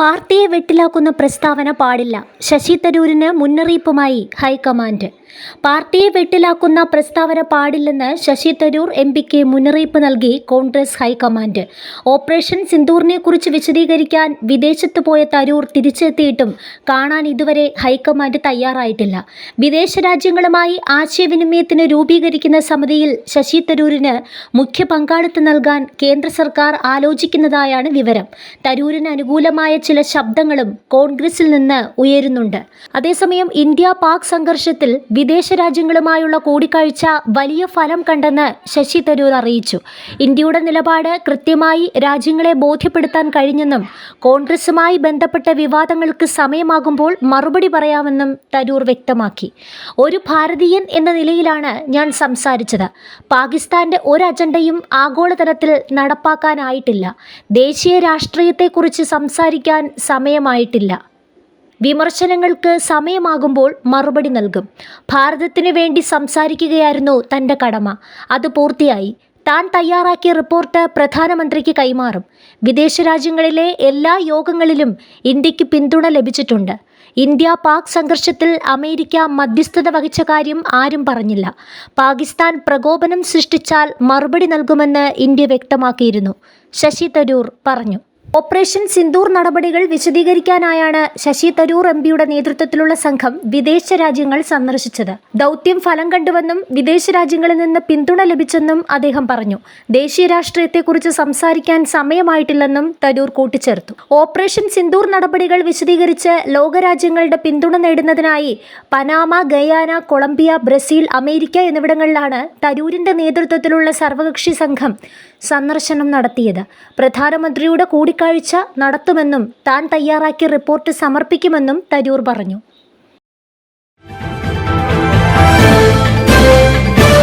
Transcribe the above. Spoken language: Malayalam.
പാർട്ടിയെ വെട്ടിലാക്കുന്ന പ്രസ്താവന പാടില്ല. ശശി തരൂരിന് മുന്നറിയിപ്പുമായി ഹൈക്കമാൻഡ്. പാർട്ടിയെ വെട്ടിലാക്കുന്ന പ്രസ്താവന പാടില്ലെന്ന് ശശി തരൂർ എം പിക്ക് മുന്നറിയിപ്പ് നൽകി കോൺഗ്രസ് ഹൈക്കമാൻഡ്. ഓപ്പറേഷൻ സിന്ദൂറിനെക്കുറിച്ച് വിശദീകരിക്കാൻ വിദേശത്ത് പോയ തരൂർ തിരിച്ചെത്തിയിട്ടും കാണാൻ ഇതുവരെ ഹൈക്കമാൻഡ് തയ്യാറായിട്ടില്ല. വിദേശ രാജ്യങ്ങളുമായി ആശയവിനിമയത്തിന് രൂപീകരിക്കുന്ന സമിതിയിൽ ശശി തരൂരിന് മുഖ്യ പങ്കാളിത്തം നൽകാൻ കേന്ദ്ര സർക്കാർ ആലോചിക്കുന്നതായാണ് വിവരം. തരൂരിന് അനുകൂലമായ ചില ശബ്ദങ്ങളും കോൺഗ്രസിൽ നിന്ന് ഉയരുന്നുണ്ട്. അതേസമയം ഇന്ത്യ പാക് സംഘർഷത്തിൽ വിദേശ രാജ്യങ്ങളുമായുള്ള കൂടിക്കാഴ്ച വലിയ ഫലം കണ്ടെന്ന് ശശി തരൂർ അറിയിച്ചു. ഇന്ത്യയുടെ നിലപാട് കൃത്യമായി രാജ്യങ്ങളെ ബോധ്യപ്പെടുത്താൻ കഴിഞ്ഞെന്നും കോൺഗ്രസുമായി ബന്ധപ്പെട്ട വിവാദങ്ങൾക്ക് സമയമാകുമ്പോൾ മറുപടി പറയാമെന്നും തരൂർ വ്യക്തമാക്കി. ഒരു ഭാരതീയൻ എന്ന നിലയിലാണ് ഞാൻ സംസാരിച്ചത്. പാകിസ്ഥാന്റെ ഒരു അജണ്ടയും ആഗോളതലത്തിൽ നടപ്പാക്കാനായിട്ടില്ല. ദേശീയ രാഷ്ട്രീയത്തെക്കുറിച്ച് സംസാരിക്കാൻ സമയമായിട്ടില്ല. വിമർശനങ്ങൾക്ക് സമയമാകുമ്പോൾ മറുപടി നൽകും. ഭാരതത്തിന് വേണ്ടി സംസാരിക്കുകയായിരുന്നു തന്റെ കടമ. അത് പൂർത്തിയായി. താൻ തയ്യാറാക്കിയ റിപ്പോർട്ട് പ്രധാനമന്ത്രിക്ക് കൈമാറും. വിദേശ രാജ്യങ്ങളിലെ എല്ലാ യോഗങ്ങളിലും ഇന്ത്യയ്ക്ക് പിന്തുണ ലഭിച്ചിട്ടുണ്ട്. ഇന്ത്യ പാക് സംഘർഷത്തിൽ അമേരിക്ക മധ്യസ്ഥത വഹിച്ച കാര്യം ആരും പറഞ്ഞില്ല. പാകിസ്ഥാൻ പ്രകോപനം സൃഷ്ടിച്ചാൽ മറുപടി നൽകുമെന്ന് ഇന്ത്യ വ്യക്തമാക്കിയിരുന്നു. ശശി തരൂർ പറഞ്ഞു. ഓപ്പറേഷൻ സിന്ദൂർ നടപടികൾ വിശദീകരിക്കാനായാണ് ശശി തരൂർ എം പിയുടെ നേതൃത്വത്തിലുള്ള സംഘം വിദേശ രാജ്യങ്ങൾ സന്ദർശിച്ചത്. ദൗത്യം ഫലം കണ്ടുവെന്നും വിദേശ രാജ്യങ്ങളിൽ നിന്ന് പിന്തുണ ലഭിച്ചെന്നും അദ്ദേഹം പറഞ്ഞു. ദേശീയ രാഷ്ട്രീയത്തെക്കുറിച്ച് സംസാരിക്കാൻ സമയമായിട്ടില്ലെന്നും തരൂർ കൂട്ടിച്ചേർത്തു. ഓപ്പറേഷൻ സിന്ദൂർ നടപടികൾ വിശദീകരിച്ച് ലോകരാജ്യങ്ങളുടെ പിന്തുണ നേടുന്നതിനായി Panama Guyana Colombia Brazil America എന്നിവിടങ്ങളിലാണ് തരൂരിന്റെ നേതൃത്വത്തിലുള്ള സർവകക്ഷി സംഘം സന്ദർശനം നടത്തിയത്. പ്രധാനമന്ത്രിയുടെ കൂടിക്കാഴ്ച നടത്തുമെന്നും താൻ തയ്യാറാക്കിയ റിപ്പോർട്ട് സമർപ്പിക്കുമെന്നും തരൂർ പറഞ്ഞു